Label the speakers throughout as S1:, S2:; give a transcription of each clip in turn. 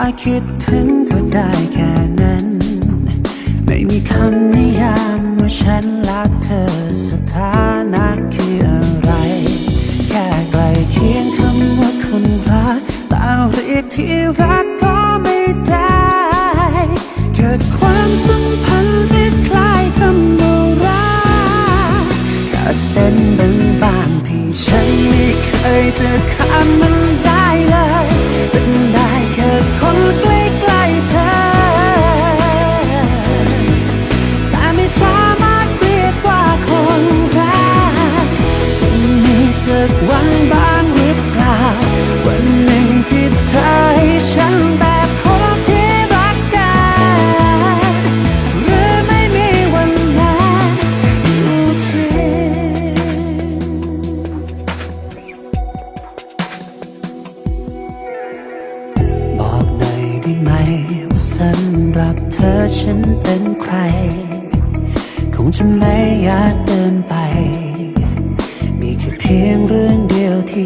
S1: ถ้าคิดถึงก็ได้แค่นั้น ไม่มีคำนิยามว่าฉันและเธอสถานะคืออะไร แค่ใกลเคียงคำว่าคนรักแต่เรียกที่รักก็ไม่ได้ เกิดความสัมพันธ์ที่คล้ายคำว่ารักแค่เส้นบางๆที่ฉันไม่เคยจะ กวันบ้างหรือเปล่า วันหนึ่งที่เธอให้ฉันแบบคนที่รักกันหรือไม่มีวันนั้นอยู่ที่บอกหน่อยได้ไหม ว่าสำหรับเธอฉันเป็นใคร คงจะไม่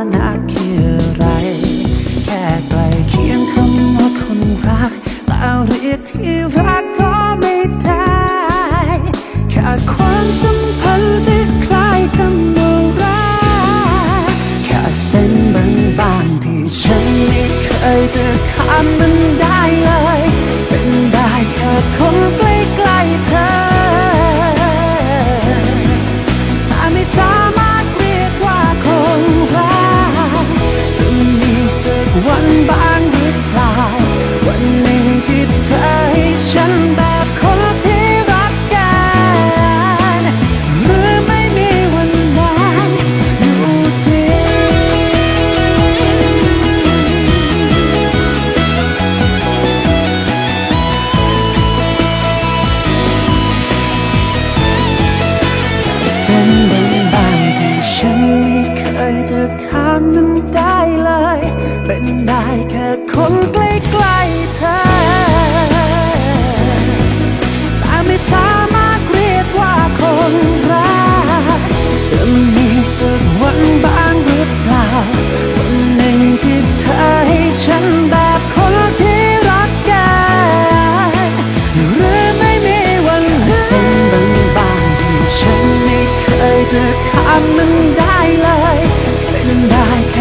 S1: น ที่รักก็ไม่ได้แค่ความสัมพันธ์ที่คล้ายคำว่ารักแค่เส้นบางๆที่ฉันไม่เคยจะข้ามมันได้เลย ข้ามมันได้เลย เป็นได้แค่คนใกล้ๆเธอ แต่ไม่สามารถเรียกว่าคนรักจะมีสักวันบ้าง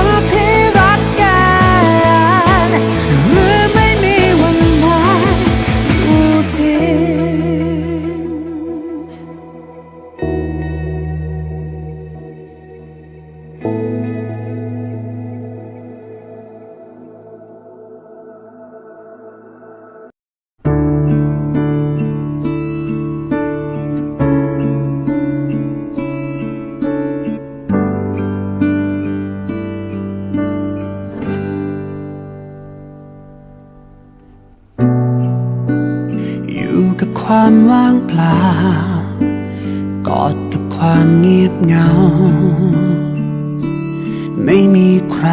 S1: น ความว่างเปล่า กอดกับความเงียบเหงา ไม่มีใคร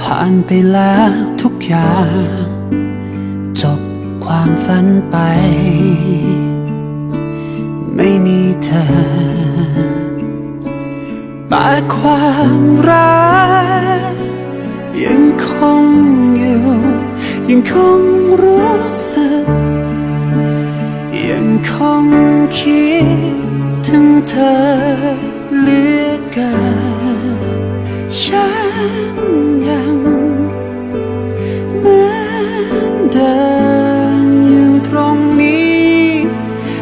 S1: ผ่านไปแล้วทุกอย่าง จบความฝันไป ไม่มีเธอแต่ความรักยังคง ยังคงรู้สึก ยังคงคิดถึงเธอเหลือเกินฉันยังเหมือนเดิมอยู่ตรงนี้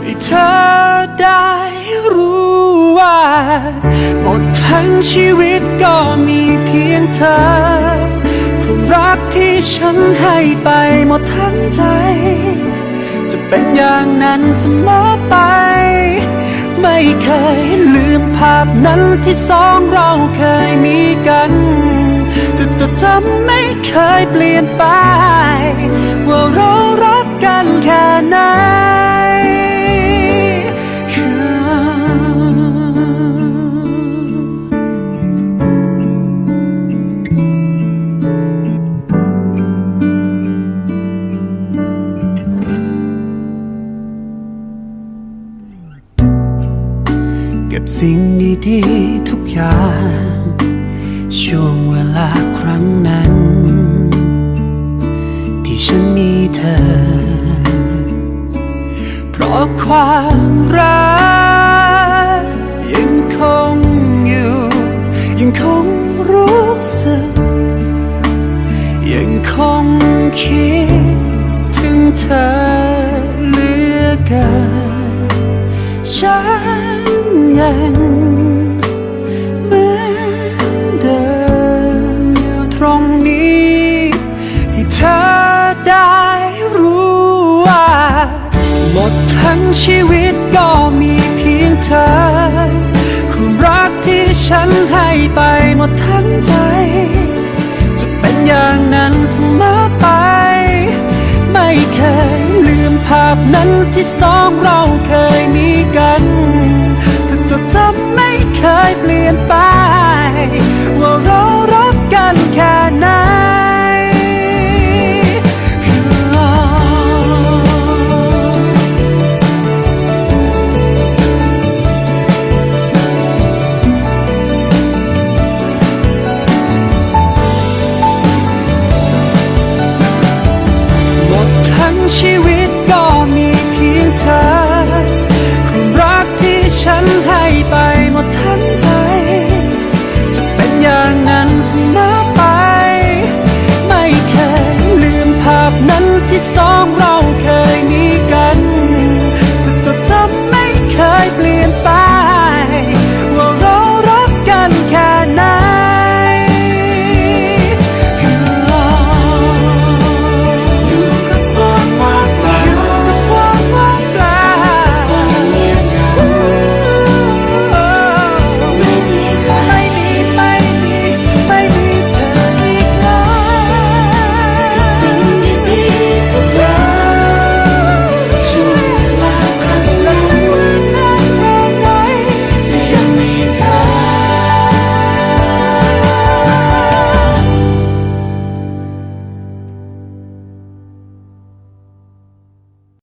S1: ให้เธอได้รู้ว่า หมดทั้งชีวิตก็มีเพียงเธอ รักที่ฉันให้ไปหมดทั้งใจ จะเป็นอย่างนั้นเสมอไป ไม่เคยลืมภาพนั้นที่สองเราเคยมีกัน จะจะจำไม่เคยเปลี่ยนไป ว่าเรารักกันแค่ไหน ก็บสิ่งดีๆทุกอย่าง ช่วงเวลาครั้งนั้น ที่ฉันมีเธอ เพราะความรัก ชีวิตก็มีเพียงเธอความรักที่ฉันให้ไปหมดทั้งใจ จะเป็นอย่างนั้นเสมอไป ไม่เคยลืมภาพนั้นที่สองเราเคยมีกัน จะจดจำไม่เคยเปลี่ยนไป